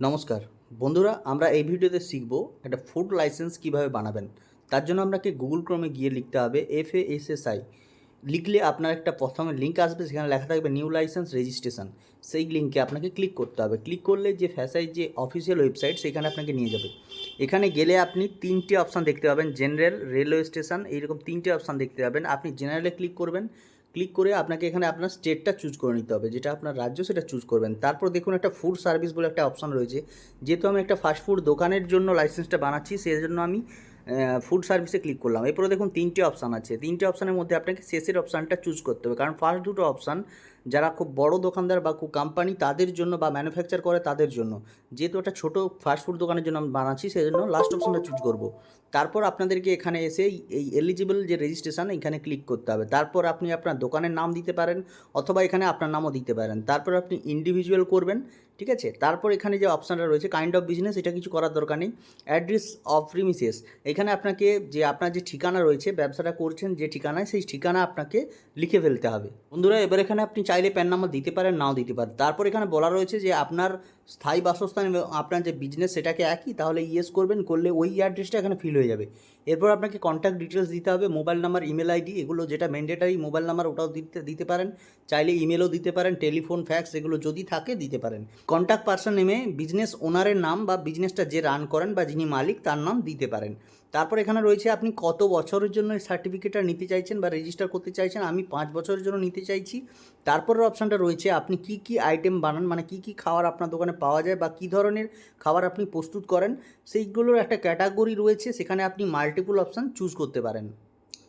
নমস্কার। বন্ধুরা, আমরা এই ভিডিওতে শিখব একটা ফুড লাইসেন্স কীভাবে বানাবেন। তার জন্য আপনাকে গুগল ক্রমে গিয়ে লিখতে হবে F A S S I লিখলে আপনার একটা প্রথমে লিঙ্ক আসবে, সেখানে লেখা থাকবে নিউ লাইসেন্স রেজিস্ট্রেশন সেই লিঙ্কে আপনাকে ক্লিক করতে হবে। ক্লিক করলে যে ফ্যাসাই যে অফিসিয়াল ওয়েবসাইট সেখানে আপনাকে নিয়ে যাবে। এখানে গেলে আপনি তিনটে অপশান দেখতে পাবেন জেনারেল রেলওয়ে স্টেশন এইরকম তিনটে অপশান দেখতে পাবেন। আপনি জেনারেলে ক্লিক করবেন ক্লিক করে আপনাকে এখানে আপনার স্টেটটা চুজ করে নিতে হবে, যেটা আপনার রাজ্য সেটা চুজ করবেন। তারপর দেখুন একটা ফুড সার্ভিস বলে একটা অপশান রয়েছে, যেহেতু আমি একটা ফাস্টফুড দোকানের জন্য লাইসেন্সটা বানাচ্ছি সেই জন্য আমি ফুড সার্ভিসে ক্লিক করলাম। এরপরে দেখুন তিনটে অপশান আছে। তিনটে অপশানের মধ্যে আপনাকে শেষের অপশানটা চুজ করতে হবে। কারণ ফার্স্ট দুটো অপশান যারা খুব বড় দোকানদার বা কোম্পানি তাদের জন্য বা ম্যানুফ্যাকচার করে তাদের জন্য, যেহেতু একটা ছোটো ফাস্টফুড দোকানের জন্য আমি বানাচ্ছি সেই জন্য লাস্ট অপশানটা চুজ করব। তারপর আপনাদেরকে এখানে এসে এই এলিজিবল যে রেজিস্ট্রেশন এখানে ক্লিক করতে হবে। তারপর আপনি আপনার দোকানের নাম দিতে পারেন, অথবা এখানে আপনার নামও দিতে পারেন। তারপর আপনি ইন্ডিভিজুয়াল করবেন। ঠিক আছে? তারপর এখানে যে অপশানটা রয়েছে কাইন্ড অফ বিজনেস এটা কিছু করার দরকার নেই। অ্যাড্রেস অফ প্রিমিসেস এখানে আপনাকে যে আপনার যে ঠিকানা রয়েছে, ব্যবসাটা করছেন যে ঠিকানায়, সেই ঠিকানা আপনাকে লিখে ফেলতে হবে। বন্ধুরা, এবার এখানে আপনি চাইলে প্যান নাম্বার দিতে পারেন, নাও দিতে পারেন। তারপর এখানে বলা রয়েছে যে আপনার স্থায়ী বাসস্থান এবং আপনার যে বিজনেস সেটাকে একই, তাহলে ইয়েস করবেন, করলে ওই অ্যাড্রেসটা এখানে ফিল হয়ে যাবে। এরপর আপনাকে কন্ট্যাক্ট ডিটেলস দিতে হবে মোবাইল নাম্বার ইমেল আইডি এগুলো যেটা ম্যান্ডেটারি মোবাইল নাম্বার ওটাও দিতে দিতে পারেন। চাইলে ইমেলও দিতে পারেন টেলিফোন ফ্যাক্স এগুলো যদি থাকে, দিতে পারেন। কন্ট্যাক্ট পার্সন নেমে বিজনেস ওনারের নাম বা বিজনেসটা যে রান করেন বা যিনি মালিক, তার নাম দিতে পারেন। তারপর এখানে রয়েছে আপনি কত বছরের জন্য এই সার্টিফিকেটটা নিতে চাইছেন বা রেজিস্টার করতে চাইছেন? আমি পাঁচ বছরের জন্য নিতে চাইছি। তারপরের অপশানটা রয়েছে, আপনি কি কি আইটেম বানান? মানে কি কি খাবার আপনার দোকানে পাওয়া যায় বা কী ধরনের খাবার আপনি প্রস্তুত করেন? সেইগুলোর একটা ক্যাটাগরি রয়েছে, সেখানে আপনি মাল্টিপল অপশান চুজ করতে পারেন।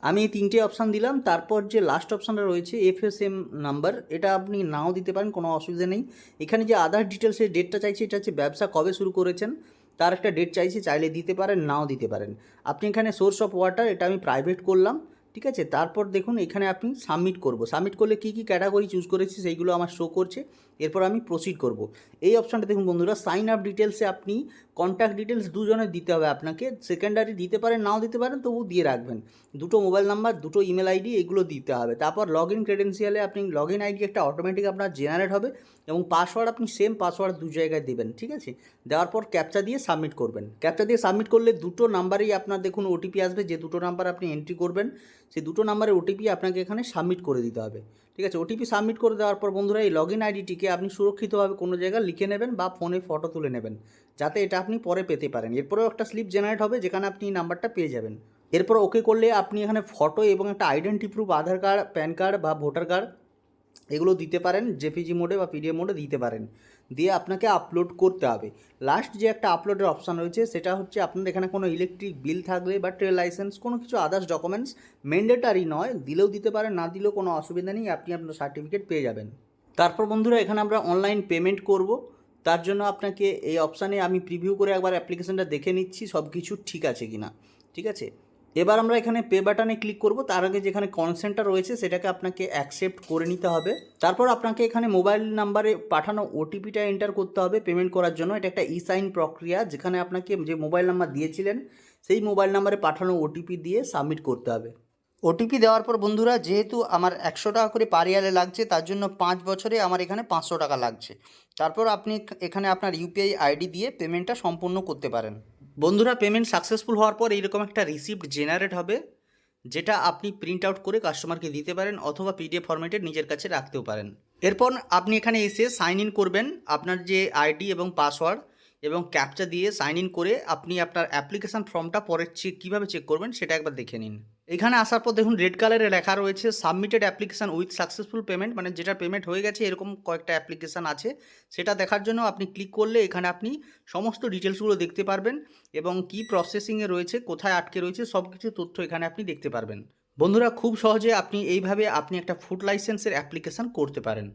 আমি এই তিনটে অপশান দিলাম। তারপর যে লাস্ট অপশানটা রয়েছে এফএসএম নাম্বার এটা আপনি নাও দিতে পারেন, কোনো অসুবিধা নেই। এখানে যে আধার ডিটেলসের ডেটটা চাইছে, এটা হচ্ছে ব্যবসা কবে শুরু করেছেন? তার একটা ডেট চাইছি, চাইলে দিতে পারেন, নাও দিতে পারেন। আপনি এখানে সোর্স অফ ওয়াটার এটা আমি প্রাইভেট করলাম, ঠিক আছে? তারপর দেখুন, এখানে আপনি সাবমিট করব। সাবমিট করলে কি, কী ক্যাটাগরি চুজ করেছি, সেইগুলো আমার শো করছে। এরপর আমি প্রসিড করব। এই অপশানটা দেখুন বন্ধুরা সাইন আপ ডিটেলসে আপনি কন্ট্যাক্ট ডিটেলস দুজনের দিতে হবে আপনাকে। সেকেন্ডারি দিতে পারেন, নাও দিতে পারেন তবু দিয়ে রাখবেন। দুটো মোবাইল নাম্বার দুটো ইমেল আইডি এগুলো দিতে হবে। তারপর লগ ইন ক্রেডেন্সিয়ালে আপনি লগ ইন আইডি একটা অটোমেটিক আপনার জেনারেট হবে এবং পাসওয়ার্ড আপনি সেম পাসওয়ার্ড দু জায়গায় দেবেন, ঠিক আছে? দেওয়ার পর ক্যাপচা দিয়ে সাবমিট করবেন। ক্যাপচা দিয়ে সাবমিট করলে দুটো নাম্বারেই আপনার দেখুন ওটিপি আসবে, যে দুটো নাম্বার আপনি এন্ট্রি করবেন, সেই দুটো নাম্বারের ওটিপি আপনাকে এখানে সাবমিট করে দিতে হবে, ঠিক আছে? ওটিপি সাবমিট করে দেওয়ার পর বন্ধুরা, এই লগ ইন আইডিটিকে আপনি সুরক্ষিতভাবে কোনো জায়গায় লিখে নেবেন বা ফোনে ফটো তুলে নেবেন। যাতে এটা আপনি পরে পেতে পারেন। এরপরেও একটা স্লিপ জেনারেট হবে যেখানে আপনি এই নাম্বারটা পেয়ে যাবেন। এরপর ওকে করলে আপনি এখানে ফটো এবং একটা identity proof Aadhaar card PAN card বা ভোটার কার্ড এগুলো দিতে পারেন জেপিজি মোডে বা পিডিএফ মোডে দিতে পারেন। দিয়ে আপনাকে আপলোড করতে হবে। লাস্ট যে একটা আপলোডের অপশান রয়েছে, সেটা হচ্ছে আপনার এখানে কোনো ইলেকট্রিক বিল থাকলে বা ট্রেড লাইসেন্স কোনো কিছু আদার্স ডকুমেন্টস ম্যান্ডেটারি নয়, দিলেও দিতে পারেন, না দিলেও কোনো অসুবিধা নেই, আপনি আপনার সার্টিফিকেট পেয়ে যাবেন। তারপর বন্ধুরা, এখানে আমরা অনলাইন পেমেন্ট করব। তার জন্য আপনাকে এই অপশানে আমি প্রিভিউ করে একবার অ্যাপ্লিকেশনটা দেখে নিচ্ছি সব কিছু ঠিক আছে কি না ঠিক আছে? এবার আমরা এখানে পে বাটনে ক্লিক করব, তার আগে যেখানে কনসেন্টটা রয়েছে সেটাকে আপনাকে অ্যাকসেপ্ট করে নিতে হবে। তারপর আপনাকে এখানে মোবাইল নাম্বারে পাঠানো ওটিপিটা এন্টার করতে হবে পেমেন্ট করার জন্য। এটা একটা ই সাইন প্রক্রিয়া, যেখানে আপনাকে যে মোবাইল নাম্বার দিয়েছিলেন, সেই মোবাইল নাম্বারে পাঠানো ওটিপি দিয়ে সাবমিট করতে হবে। ওটিপি দেওয়ার পর বন্ধুরা, যেহেতু আমার একশো টাকা করে পার ইয়ারে লাগছে, তার জন্য পাঁচ বছরে আমার এখানে পাঁচশো টাকা লাগছে। তারপর আপনি এখানে আপনার ইউপিআই আইডি দিয়ে পেমেন্টটা সম্পূর্ণ করতে পারেন। বন্ধুরা পেমেন্ট সাকসেসফুল হওয়ার পর এইরকম একটা রিসিপ্ট জেনারেট হবে, যেটা আপনি প্রিন্ট আউট করে কাস্টমারকে দিতে পারেন অথবা পিডিএফ ফরম্যাটে নিজের কাছে রাখতেও পারেন। এরপর আপনি এখানে এসে সাইন ইন করবেন আপনার যে আইডি এবং পাসওয়ার্ড এবং ক্যাপচা দিয়ে সাইন ইন করে আপনি আপনার অ্যাপ্লিকেশান ফর্মটা পরে চেক কীভাবে চেক করবেন সেটা একবার দেখে নিন। এখানে আসার পর দেখুন রেড কালারে লেখা রয়েছে submitted application with successful payment মানে যেটা পেমেন্ট হয়ে গেছে, এরকম কয়েকটা অ্যাপ্লিকেশান আছে। সেটা দেখার জন্য আপনি ক্লিক করলে এখানে আপনি সমস্ত ডিটেলসগুলো দেখতে পারবেন এবং কি প্রসেসিংয়ে রয়েছে, কোথায় আটকে রয়েছে সব কিছু তথ্য এখানে আপনি দেখতে পারবেন। বন্ধুরা, খুব সহজে আপনি এইভাবে আপনি একটা ফুড লাইসেন্সের অ্যাপ্লিকেশান করতে পারেন।